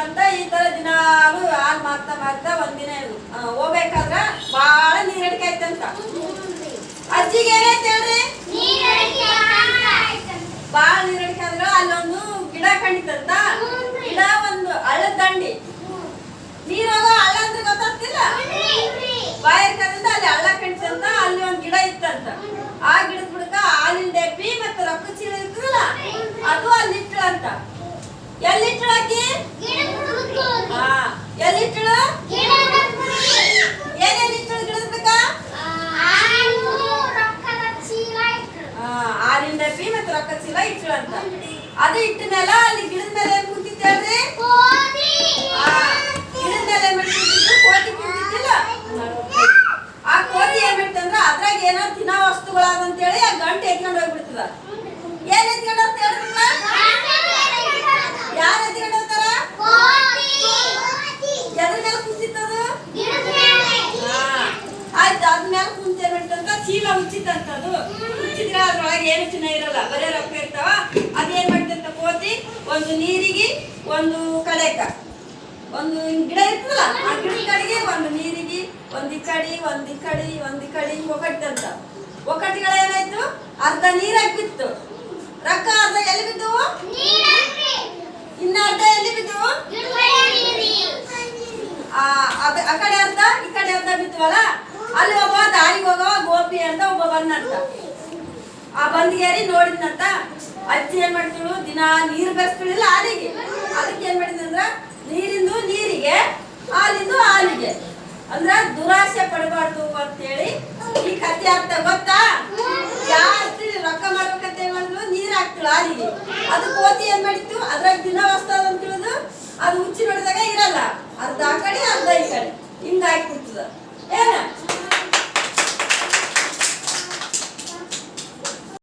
ಅಂತ ಈ ತರ ದಿನಾಲು ಹಾಲು ಮಾಡ್ತಾ ಮಾಡ್ತಾ ಒಂದಿನ ಹೋಗ್ಬೇಕಾದ್ರ ಬಹಳ ನೀರ್ ಆಯ್ತಂತ ಅಜ್ಜಿಗೆ ಬಹಳ ಹೇಳ್ರಿ? ಬಾಳ ನೀರ್ ಅಡ್ಕಾದ್ರ ಅಲ್ಲೊಂದು ಗಿಡ ಕಂಡಿತಂತ ಗಿಡ ಒಂದು ಹಳ್ಳದ ದಂಡಿ ನೀರ್ ಹೋಗೋ ಹಳ್ಳ ಅಂದ್ರೆ ಗೊತ್ತಾಗ್ತಿಲ್ಲ ಬಾಯರ್ಕದಿಂದ ಅಲ್ಲಿ ಹಳ್ಳ ಕಂಡಿತಂತ ಅಲ್ಲಿ ಒಂದ್ ಗಿಡ ಇತ್ತಂತ ಆ ಗಿಡದ ಬುಡಕ ಹಾಲಿನ ಡಬ್ಬಿ ಮತ್ತೆ ರೊಕ್ಕ ಚೀಲ ಇರ್ತದಲ್ಲ ಅದು ಅಲ್ಲಿ ಇಟ್ಳಂತ ಎಲ್ಲಿಟ್ಳಾಕಿ ಹಾ ಎಲ್ಲಿಟ್ಳು ಏನೇನ್ ಇಟ್ಳು ಗಿಡದ ಬುಡಕ ಆ, ಡಬ್ಬಿ ಮತ್ತೆ ರೊಕ್ಕ ಚೀಲ ಇಟ್ಳಂತ ಅದು ಇಟ್ಟ ಮೇಲೆ ಅಲ್ಲಿ ಗಿಡದ ಮೇಲೆ ಏನ್ ಕುಂತಿತ್ತು ಹೇಳ್ರಿ ಆ, ಗಿಡದ ಮೇಲೆ ಏನ್ ಮಾಡ್ತಿತ್ತು ಕೋತಿ ಕುಂತಿತ್ತಿಲ್ಲ ಆ ಕೋತಿ ಏನ್ ಮಾಡ್ತಂದ್ರ ಅದ್ರಾಗ ಏನೋ ತಿನ್ನೋ ವಸ್ತುಗಳಾದಂತೇಳಿ ಆ ಗಂಟೆ ಎತ್ಕೊಂಡು ಹೋಗ್ಬಿಡ್ತದ ಏನ್ ಎತ್ಕೊಂಡು ಹೋಗ್ತಾ ಹೇಳ್ರಲ್ಲ ಯಾರು ಎತ್ಕೊಂಡು ಹೋಗ್ತಾರ ಎದ್ರ ಮೇಲೆ ಕುಂತಿತ್ತದು ಹಾ. ಆಯ್ತು ಅದ್ಮೇಲೆ ಕುಂತ ಚೀಲ ಉಚ್ಚಿತ್ತಂತದು ಉಚ್ಚಿದ್ರೆ ಅದ್ರೊಳಗೆ ಏನು ಚಿನ್ನ ಇರಲ್ಲ. ಬರೇ ರೊಕ್ಕ ಇರ್ತಾವ. ಅದೇನ್ ಮಾಡ್ತಿರ್ತ ಕೋತಿ? ಒಂದು ನೀರಿಗೆ ಒಂದು ಕಡೆಕ. ಒಂದು ಗಿಡ ಇರ್ತದಲ್ಲ, ಆ ಗಿಡ ಕಡೆಗೆ ಒಂದು ನೀರಿಗೆ, ಒಂದು ಕಡಿ ಒಂದ್ ಕಡೆ ಒಂದ್ ಕಡೆ ಒಕ್ಕಟ್ಟಂತ ಒಕ್ಕಟ್ಟಿಗಳ ಏನಾಯ್ತು? ಅರ್ಧ ನೀರಾಗಿ ಬಿತ್ತು ರೊಕ್ಕ ಅರ್ಧ ಎಲ್ಲಿ ಬಿದ್ದವು? ಇನ್ನ ಅರ್ಧ ಎಲ್ಲಿ ಬಿದ್ದವು? ಆ, ಅದ ಕಡೆ ಅರ್ಧ, ಈ ಕಡೆ ಅರ್ಧ ಬಿತ್ತವಲ್ಲ ಅಲ್ಲಿ ಅಂತ ಒಬ್ಬ ಬಂದಂತ. ಆ ಬಂದಿಗೇರಿ ನೋಡಿದ್ನಂತ ಅಜ್ಜಿ ಏನ್ ಮಾಡ್ತಿಳು, ದಿನ ನೀರ್ ಬೆರೆಸ್ತಿಳಿಲ್ಲ ಹಾಲಿಗೆ. ಅದಕ್ಕೆ ಏನ್ ಮಾಡಿದಂದ್ರ ನೀರಿಂದು ನೀರಿಗೆ, ಹಾಲಿಂದು ಹಾಲಿಗೆ. ಅಂದ್ರ ದುರಾಸೆ ಪಡಬಾರ್ದು ಅಂತೇಳಿ ಈ ಕಥೆ ಅರ್ಥ ಗೊತ್ತಾ?